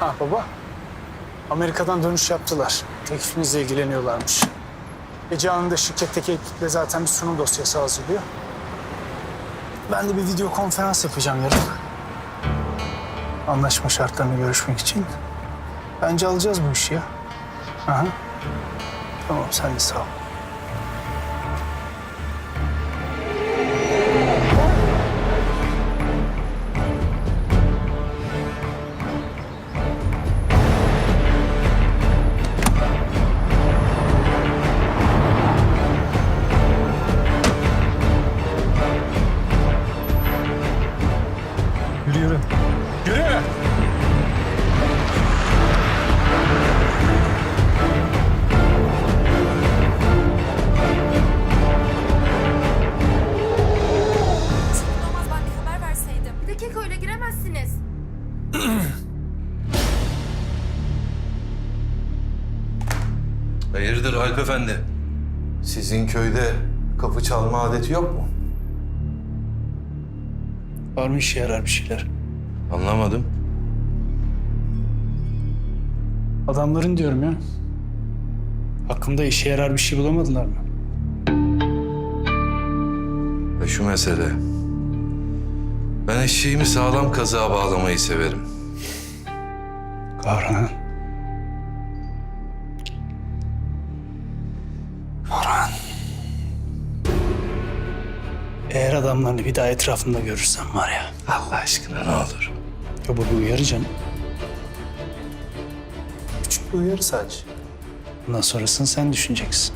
Ha baba. Amerika'dan dönüş yaptılar. Teklifinizle ilgileniyorlarmış. Gece anında şirketteki ekiple zaten bir sunum dosyası hazırlıyor. Ben de bir video konferans yapacağım yarın. Anlaşma şartlarını görüşmek için. Bence alacağız bu işi ya. Aha. Tamam sen de sağ ol. Dakika öyle giremezsiniz. Hayırdır Alp Efendi? Sizin köyde kapı çalma adeti yok mu? Var mı işe yarar bir şeyler? Anlamadım. Adamların diyorum ya. Hakkımda işe yarar bir şey bulamadılar mı? Ve şu mesele. Ben eşeğimi sağlam kazığa bağlamayı severim. Kahraman. Orhan. Eğer adamlarını bir daha etrafımda görürsem var ya. Allah aşkına ne olur. Ya bu bir uyarı canım. Küçük bir uyarı sadece. Bundan sonrasını sen düşüneceksin.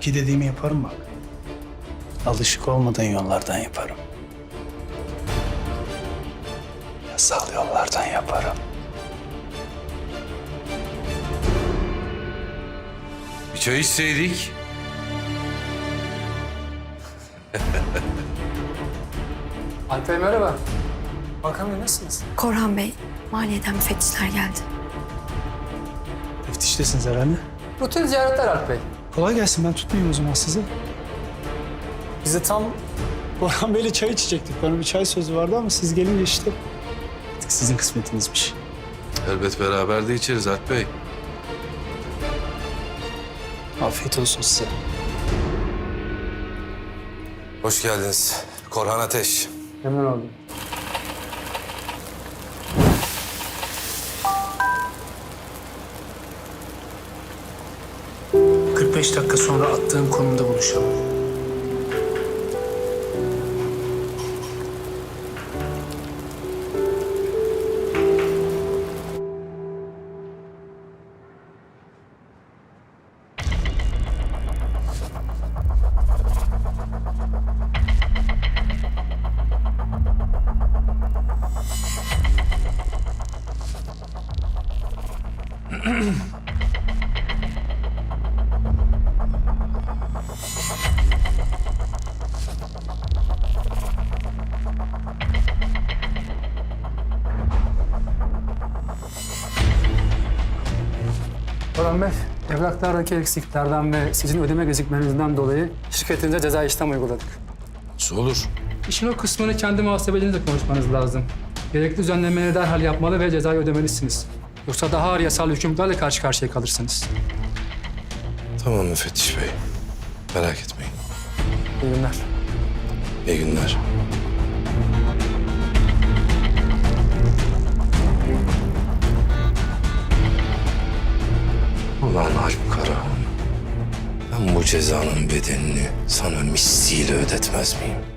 Ki dediğimi yaparım bak. Alışık olmadığın yollardan yaparım. Yasal yollardan yaparım. Bir çay içseydik. Alper merhaba. Bakalım nasılsınız? Korhan Bey, maliyeden müfettişler geldi. Teftiştesiniz herhalde. Rutin ziyaretler Alp Bey. Kolay gelsin ben tutmayayım o zaman sizi. Biz de tam Orhan Bey'le çay içecektik. Bana bir çay sözü vardı ama siz gelince işte artık sizin kısmetinizmiş. Elbet beraber de içeriz Alp Bey. Afiyet olsun size. Hoş geldiniz. Korhan Ateş. Memnun oldum. Hı. 45 dakika sonra attığım konumda buluşalım. Orhan Bey, evraklardaki eksiklerden ve sizin ödeme gecikmenizden dolayı şirketinize ceza işlem uyguladık. Nasıl olur? İşin o kısmını kendi muhasebecinizle konuşmanız lazım. Gerekli düzenlemeleri derhal yapmalı ve cezayı ödemelisiniz. Yoksa daha ağır yasal hükümlerle karşı karşıya kalırsınız. Tamam müfettiş bey. Merak etmeyin. İyi günler. İyi günler. Cezanın bedelini sana misliyle ödetmez miyim?